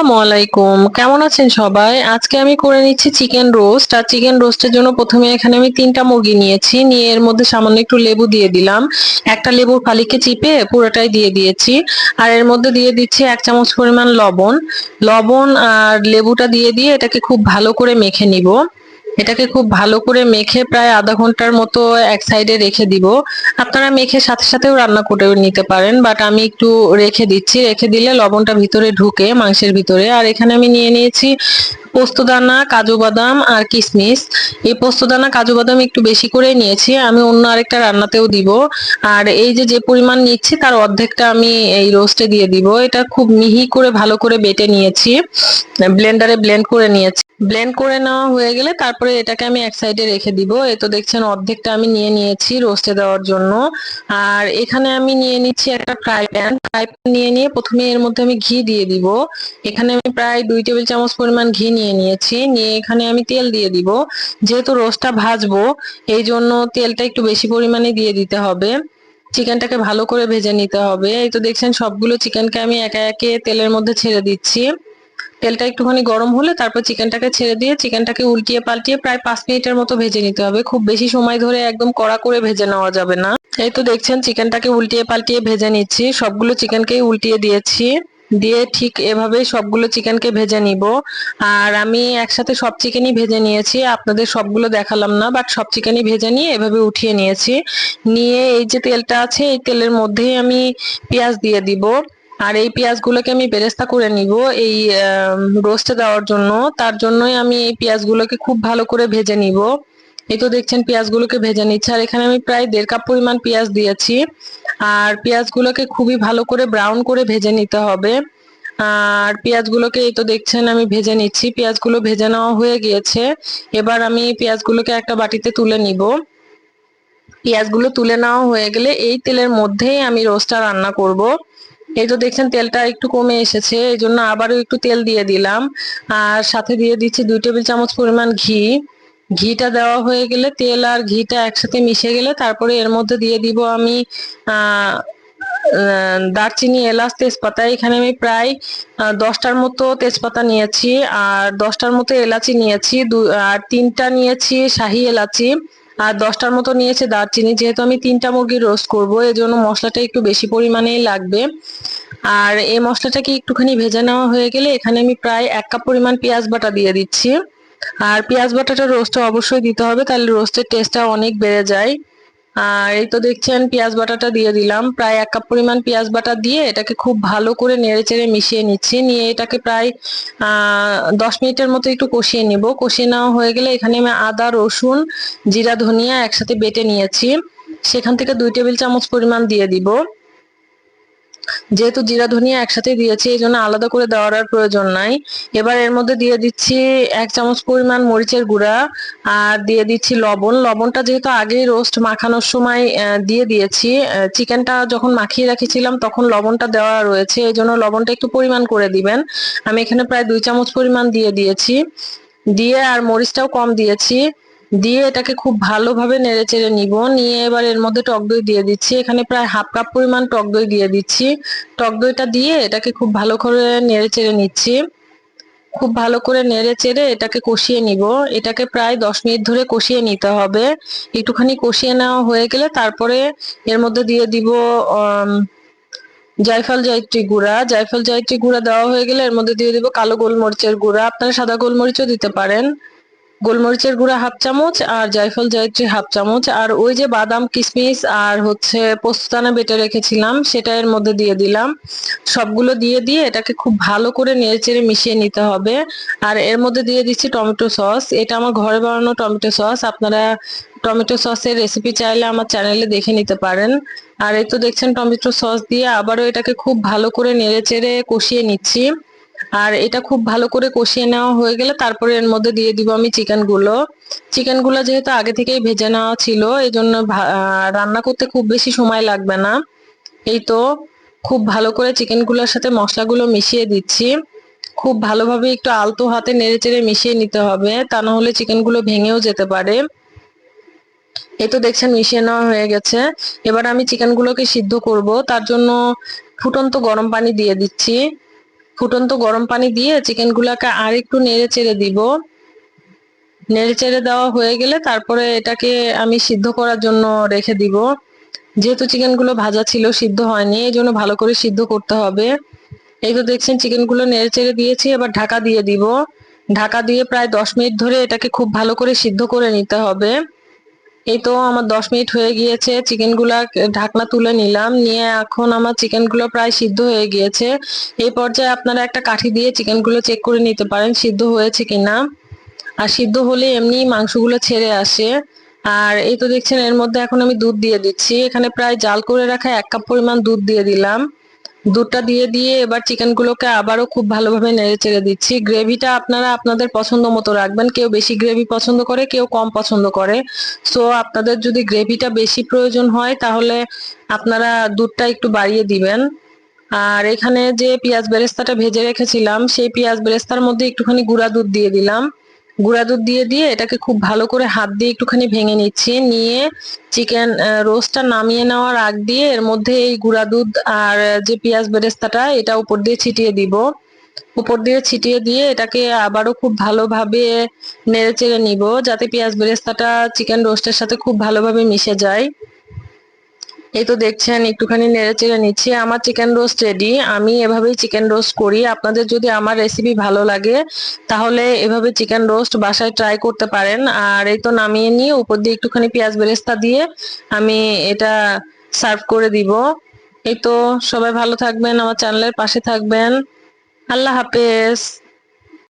আসসালামু আলাইকুম। কেমন আছেন সবাই? আজকে আমি করে নিচ্ছি চিকেন রোস্ট। আর চিকেন রোস্টের জন্য প্রথমে এখানে আমি তিনটা মুরগি নিয়েছি। নিয়ে এর মধ্যে সামান্য একটু লেবু দিয়ে দিলাম। একটা লেবুর ফালিকে চিপে পুরোটাই দিয়ে দিয়েছি। আর এর মধ্যে দিয়ে দিচ্ছি এক চামচ পরিমাণ লবণ। লবণ আর লেবুটা দিয়ে দিয়ে এটাকে খুব ভালো করে মেখে নিব। এটাকে খুব ভালো করে মেখে প্রায় আধা ঘণ্টার মতো এক সাইডে রেখে দিব। আপনারা মেখে সাথে সাথেও রান্না করে নিতে পারেন বাট আমি একটু রেখে দিচ্ছি। রেখে দিলে লবণটা ভিতরে ঢুকে, মাংসের ভিতরে। আর এখানে আমি নিয়ে নিয়েছি পোস্তদানা, কাজু বাদাম আর কিশমিশ এই পোস্তদানা, কাজু বাদাম একটু বেশি করে নিয়েছি। আমি অন্য আরেকটা রান্নাতেও দিব। আর এই যে যে পরিমাণ নিচ্ছি, তার অর্ধেকটা আমি এই রোস্টে দিয়ে দিব। এটা খুব মিহি করে, ভালো করে বেটে নিয়েছি। ব্লেন্ডারে ব্লেন্ড করে নিয়েছি। ব্লেন্ড করে নেওয়া হয়ে গেলে তারপরে এটাকে আমি এক সাইডে রেখে দিব। এ তো দেখছেন, অর্ধেকটা আমি নিয়ে নিয়েছি রোস্টে দেওয়ার জন্য। আর এখানে আমি নিয়ে নিচ্ছি একটা ফ্রাই প্যান। ফ্রাই প্যান নিয়ে নিয়ে প্রথমে এর মধ্যে আমি ঘি দিয়ে দিব। এখানে আমি প্রায় দুই টেবিল চামচ পরিমাণ ঘি নিয়ে নিয়েছি। নিয়ে এখানে আমি তেল দিয়ে দিব। যেহেতু রোস্টটা ভাজবো, এই জন্য তেলটা একটু বেশি পরিমাণে দিয়ে দিতে হবে। চিকেনটাকে ভালো করে ভেজে নিতে হবে। এই তো দেখছেন সবগুলো চিকেনকে আমি একে একে তেলের মধ্যে ছেড়ে দিচ্ছি। তেলটা একটুখানি গরম হলে তারপর চিকেনটাকে ছেড়ে দিয়ে চিকেনটাকে উল্টিয়ে পাল্টিয়ে প্রায় পাঁচ মিনিটের মতো ভেজে নিতে হবে। খুব বেশি সময় ধরে একদম কড়া করে ভেজে নেওয়া যাবে না। এই তো দেখছেন চিকেনটাকে উল্টিয়ে পাল্টিয়ে ভেজে নিচ্ছি। সবগুলো চিকেনকেই উল্টিয়ে দিয়েছি। দিয়ে ঠিক এভাবে সবগুলো চিকেনকে ভেজে নিব। আর আমি একসাথে সব চিকেনই ভেজে নিয়েছি, আপনাদের সবগুলো দেখালাম না বাট সব চিকেনই ভেজে নিয়ে এভাবে উঠিয়ে নিয়েছি। নিয়ে এই যে তেলটা আছে, এই তেলের মধ্যেই আমি পেঁয়াজ দিয়ে দিব। আর এই পেঁয়াজগুলোকে আমি বেরেস্তা করে নিব এই রোস্টে দেওয়ার জন্য। তার জন্যই আমি এই পেঁয়াজগুলোকে খুব ভালো করে ভেজে নিব। এই তো দেখছেন পেঁয়াজগুলোকে ভেজে নিচ্ছে। আর এখানে আমি প্রায় দেড় কাপ পরিমাণ পেঁয়াজ দিয়েছি। আর পেঁয়াজগুলোকে খুবই ভালো করে ব্রাউন করে ভেজে নিতে হবে। আর পেঁয়াজগুলোকে এই তো দেখছেন আমি ভেজে নিচ্ছি। পেঁয়াজগুলো ভেজে নেওয়া হয়ে গিয়েছে। এবার আমি পেঁয়াজগুলোকে একটা বাটিতে তুলে নিব। পেঁয়াজগুলো তুলে নেওয়া হয়ে গেলে এই তেলের মধ্যেই আমি রোস্টটা রান্না করব। এই তো দেখছেন তেলটা একটু কমে এসেছে, এই জন্য আবারও একটু তেল দিয়ে দিলাম। আর সাথে দিয়ে দিচ্ছি দুই টেবিল চামচ পরিমাণ ঘি। ঘিটা দেওয়া হয়ে গেলে তেল আর ঘিটা একসাথে মিশে গেলে তারপরে এর মধ্যে দিয়ে দিব আমি দারচিনি, এলাচ, তেজপাতা। এখানে আমি প্রায় দশটার মতো তেজপাতা নিয়েছি আর দশটার মতো এলাচি নিয়েছি। আর তিনটা নিয়েছি শাহি এলাচি আর দশটার মতো নিয়েছে দারচিনি। যেহেতু আমি তিনটা মুরগি রোস্ট করব জন্য মশলাটা একটু বেশি পরিমাণেই লাগবে। আর এই মশলাটাকে একটুখানি ভেজে নেওয়া হয়ে গেলে এখানে আমি প্রায় এক কাপ পরিমাণ পেঁয়াজ বাটা দিয়ে দিচ্ছি। আর পেঁয়াজ বাটাটা রোস্টে অবশ্যই দিতে হবে, তাহলে রোস্টের টেস্টটা অনেক বেড়ে যায়। আর এই তো দেখছেন, পেঁয়াজ বাটাটা দিয়ে দিলাম। প্রায় এক কাপ পরিমাণ পেঁয়াজ বাটা দিয়ে এটাকে খুব ভালো করে নেড়ে চেড়ে মিশিয়ে নিচ্ছি। নিয়ে এটাকে প্রায় দশ মিনিটের মতো একটু কষিয়ে নিব। কষিয়ে নেওয়া হয়ে গেলে এখানে আমি আদা, রসুন, জিরা, ধনিয়া একসাথে বেটে নিয়েছি। সেখান থেকে দুই টেবিল চামচ পরিমাণ দিয়ে দিব। যেহেতু জিরা ধনিয়া একসাথে দিয়েছি, এই জন্য আলাদা করে দেওয়ার আর প্রয়োজন নাই। এবার এর মধ্যে দিয়ে দিচ্ছি এক চামচ পরিমাণ মরিচের গুঁড়া আর দিয়ে দিচ্ছি লবণ। লবণটা যেহেতু আগেই রোস্ট মাখানোর সময় দিয়ে দিয়েছি চিকেনটা যখন মাখিয়ে রাখিছিলাম তখন লবণটা দেওয়া রয়েছে, এই জন্য লবণটা একটু পরিমাণ করে দিবেন। আমি এখানে প্রায় দুই চামচ পরিমাণ দিয়ে দিয়েছি। দিয়ে আর মরিচটাও কম দিয়েছি। দিয়ে এটাকে খুব ভালোভাবে নেড়ে চেড়ে নিব। নিয়ে এবার এর মধ্যে টক দই দিয়ে দিচ্ছি। এখানে প্রায় হাফ কাপ পরিমাণ টক দই দিয়ে দিচ্ছি। টক দইটা দিয়ে এটাকে খুব ভালো করে নেড়ে চেড়ে নিচ্ছি। খুব ভালো করে নেড়ে চেড়ে এটাকে কষিয়ে নিব। এটাকে প্রায় দশ মিনিট ধরে কষিয়ে নিতে হবে। একটুখানি কষিয়ে নেওয়া হয়ে গেলে তারপরে এর মধ্যে দিয়ে দিব জায়ফল জায়ত্রী গুঁড়া। জায়ফল জায়ত্রী গুঁড়া দেওয়া হয়ে গেলে এর মধ্যে দিয়ে দিব কালো গোলমরিচের গুঁড়া। আপনারা সাদা গোলমরিচও দিতে পারেন। গোলমরিচের গুঁড়া হাফ চামচ আর জায়ফল জয়ত্রী হাফ চামচ। আর ওই যে বাদাম কিশমিশ আর হচ্ছে পোস্তানা বেটে রেখেছিলাম, সেটা এর মধ্যে দিয়ে দিলাম। সবগুলো দিয়ে দিয়ে এটাকে খুব ভালো করে নেড়ে চেড়ে মিশিয়ে নিতে হবে। আর এর মধ্যে দিয়ে দিচ্ছি টমেটো সস। এটা আমার ঘরে বানানো টমেটো সস। আপনারা টমেটো সসের রেসিপি চাইলে আমার চ্যানেলে দেখে নিতে পারেন। আর এই তো দেখছেন টমেটো সস দিয়ে আবারও এটাকে খুব ভালো করে নেড়ে চেড়ে কষিয়ে নিচ্ছি। আর এটা খুব ভালো করে কষিয়ে নেওয়া হয়ে গেলে তারপরে এর মধ্যে দিয়ে দিব আমি চিকেনগুলো চিকেনগুলো যেহেতু আগে থেকেই ভেজে নেওয়া ছিল এই জন্য রান্না করতে খুব বেশি সময় লাগবে না। এই তো খুব ভালো করে চিকেনগুলোর সাথে মশলাগুলো মিশিয়ে দিচ্ছি। খুব ভালোভাবে একটু আলতো হাতে নেড়ে চেড়ে মিশিয়ে নিতে হবে, তা না হলে চিকেনগুলো ভেঙেও যেতে পারে। এই তো দেখছেন মিশিয়ে নেওয়া হয়ে গেছে। এবার আমি চিকেন গুলোকে সিদ্ধ করব, তার জন্য ফুটন্ত গরম পানি দিয়ে দিচ্ছি। ফুটন্ত গরম পানি দিয়ে চিকেন গুলাকে আর একটু নেড়ে চেড়ে দিব। নেড়ে চেড়ে দেওয়া হয়ে গেলে তারপরে এটাকে আমি সিদ্ধ করার জন্য রেখে দিব। যেহেতু চিকেনগুলো ভাজা ছিল, সিদ্ধ হয়নি এই জন্য ভালো করে সিদ্ধ করতে হবে। এই তো দেখছেন চিকেনগুলো নেড়ে চেড়ে দিয়েছি, এবার ঢাকা দিয়ে দিব। ঢাকা দিয়ে প্রায় দশ মিনিট ধরে এটাকে খুব ভালো করে সিদ্ধ করে নিতে হবে। এই তো আমার দশ মিনিট হয়ে গিয়েছে চিকেনগুলা ঢাকনা তুলে নিলাম, নিয়ে এখন আমার চিকেনগুলো প্রায় সিদ্ধ হয়ে গিয়েছে। এই পর্যায়ে আপনারা একটা কাঠি দিয়ে চিকেনগুলো চেক করে নিতে পারেন, সিদ্ধ হয়েছে কিনা। আর সিদ্ধ হলে এমনি মাংসগুলো ছেড়ে আসে। আর এই তো দেখছেন, এর মধ্যে এখন আমি দুধ দিয়ে দিচ্ছি। এখানে প্রায় জাল করে রাখা এক কাপ পরিমাণ দুধ দিয়ে দিলাম। দুধটা দিয়ে দিয়ে এবার চিকেন গুলোকে আবারও খুব ভালোভাবে নেড়ে চেড়ে দিচ্ছি। গ্রেভিটা আপনারা আপনাদের পছন্দ মতো রাখবেন। কেউ বেশি গ্রেভি পছন্দ করে, কেউ কম পছন্দ করে। সো আপনাদের যদি গ্রেভিটা বেশি প্রয়োজন হয়, তাহলে আপনারা দুধটা একটু বাড়িয়ে দিবেন। আর এখানে যে পেঁয়াজ বেরেস্তাটা ভেজে রেখেছিলাম, সেই পেঁয়াজ বেরেস্তার মধ্যে একটুখানি গুঁড়া দুধ দিয়ে দিলাম। গুঁড়া দুধ দিয়ে দিয়ে এটাকে খুব ভালো করে হাত দিয়ে একটুখানি ভেঙে নিচ্ছি। নিয়ে চিকেন রোস্টটা নামিয়ে নেওয়ার আগ দিয়ে এর মধ্যে এই গুঁড়া দুধ আর যে পেঁয়াজ বেরেস্তাটা, এটা উপর দিয়ে ছিটিয়ে দিব। উপর দিয়ে ছিটিয়ে দিয়ে এটাকে আবারও খুব ভালোভাবে নেড়ে চেড়ে নিব, যাতে পেঁয়াজ বেরেস্তাটা, চিকেন রোস্টের সাথে খুব ভালোভাবে মিশে যায়। এই তো দেখছেন, একটুখানি নেড়ে চেড়ে নিচ্ছি। আমার চিকেন রোস্ট রেডি আমি এভাবেই চিকেন রোস্ট করি। আপনাদের যদি আমার রেসিপি ভালো লাগে, তাহলে এভাবে চিকেন রোস্ট বাসায় ট্রাই করতে পারেন। আর এই তো নামিয়ে নিয়ে উপর দিয়ে একটুখানি পেঁয়াজ বেরেস্তা দিয়ে আমি এটা সার্ভ করে দিব। এই তো সবাই ভালো থাকবেন, আমার চ্যানেলের পাশে থাকবেন। আল্লাহ হাফেজ।